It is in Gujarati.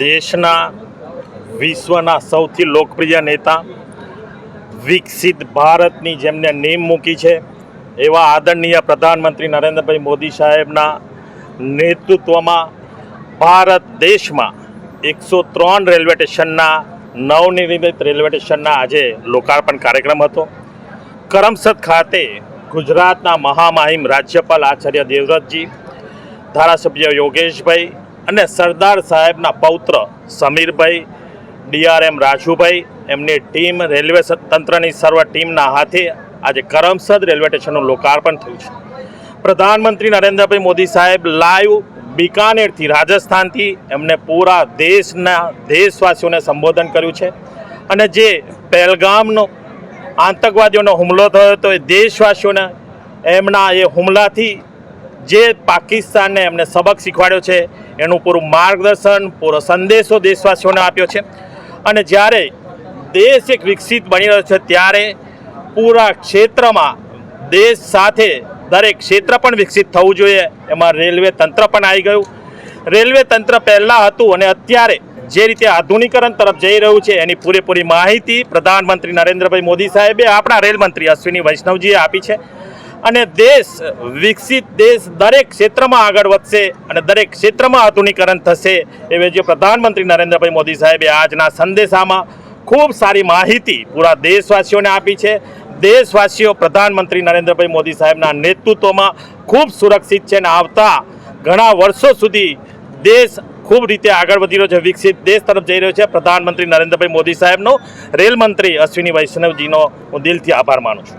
દેશના વિશ્વના સૌથી લોકપ્રિય નેતા, વિકસિત ભારતની જેમને નીમ મૂકી છે, એવા આદરણીય પ્રધાનમંત્રી નરેન્દ્રભાઈ મોદી સાહેબના નેતૃત્વમાં ભારત દેશમાં એકસો ત્રણ રેલવે સ્ટેશનના નવનિર્મિત રેલવે સ્ટેશનના આજે લોકાર્પણ કાર્યક્રમ હતો. કરમસદ ખાતે ગુજરાતના મહામહિમ રાજ્યપાલ આચાર્ય દેવવ્રતજી, ધારાસભ્ય યોગેશભાઈ અને સરદાર સાહેબના પૌત્ર સમીરભાઈ, ડીઆરએમ રાજુભાઈ, એમની ટીમ રેલવે તંત્રની સર્વ ટીમના હાથે આજે કરમસદ રેલવે સ્ટેશનનું લોકાર્પણ થયું છે. પ્રધાનમંત્રી નરેન્દ્રભાઈ મોદી સાહેબ લાઈવ બિકાનેરથી, રાજસ્થાનથી એમને પૂરા દેશના દેશવાસીઓને સંબોધન કર્યું છે. અને જે પહેલગામનો આતંકવાદીઓનો હુમલો થયો હતો એ દેશવાસીઓને એમના એ હુમલાથી જે પાકિસ્તાનને એમને સબક શીખવાડ્યો છે એનું પૂરું માર્ગદર્શન, પૂરો સંદેશો દેશવાસીઓને આપ્યો છે. અને જ્યારે દેશ એક વિકસિત બની રહ્યો છે, ત્યારે પૂરા ક્ષેત્રમાં દેશ સાથે દરેક ક્ષેત્ર પણ વિકસિત થવું જોઈએ. એમાં રેલવે તંત્ર પણ આવી ગયું. રેલવે તંત્ર પહેલાં હતું અને અત્યારે જે રીતે આધુનિકરણ તરફ જઈ રહ્યું છે, એની પૂરેપૂરી માહિતી પ્રધાનમંત્રી નરેન્દ્રભાઈ મોદી સાહેબે આપણા રેલ મંત્રી અશ્વિની વૈષ્ણવજીએ આપી છે. અને દેશ, વિકસિત દેશ દરેક ક્ષેત્રમાં આગળ વધશે અને દરેક ક્ષેત્રમાં આધુનિકરણ થશે એવી જે પ્રધાનમંત્રી નરેન્દ્રભાઈ મોદી સાહેબે આજના સંદેશામાં ખૂબ સારી માહિતી પૂરા દેશવાસીઓને આપી છે. દેશવાસીઓ, પ્રધાનમંત્રી નરેન્દ્રભાઈ મોદી સાહેબના નેતૃત્વમાં ખૂબ સુરક્ષિત છે અને આવતા ઘણા વર્ષો સુધી દેશ ખૂબ રીતે આગળ વધી રહ્યો છે, વિકસિત દેશ તરફ જઈ રહ્યો છે. પ્રધાનમંત્રી નરેન્દ્રભાઈ મોદી સાહેબનો રેલ મંત્રી અશ્વિની વૈષ્ણવજીનો હું દિલથી આભાર માનું છું.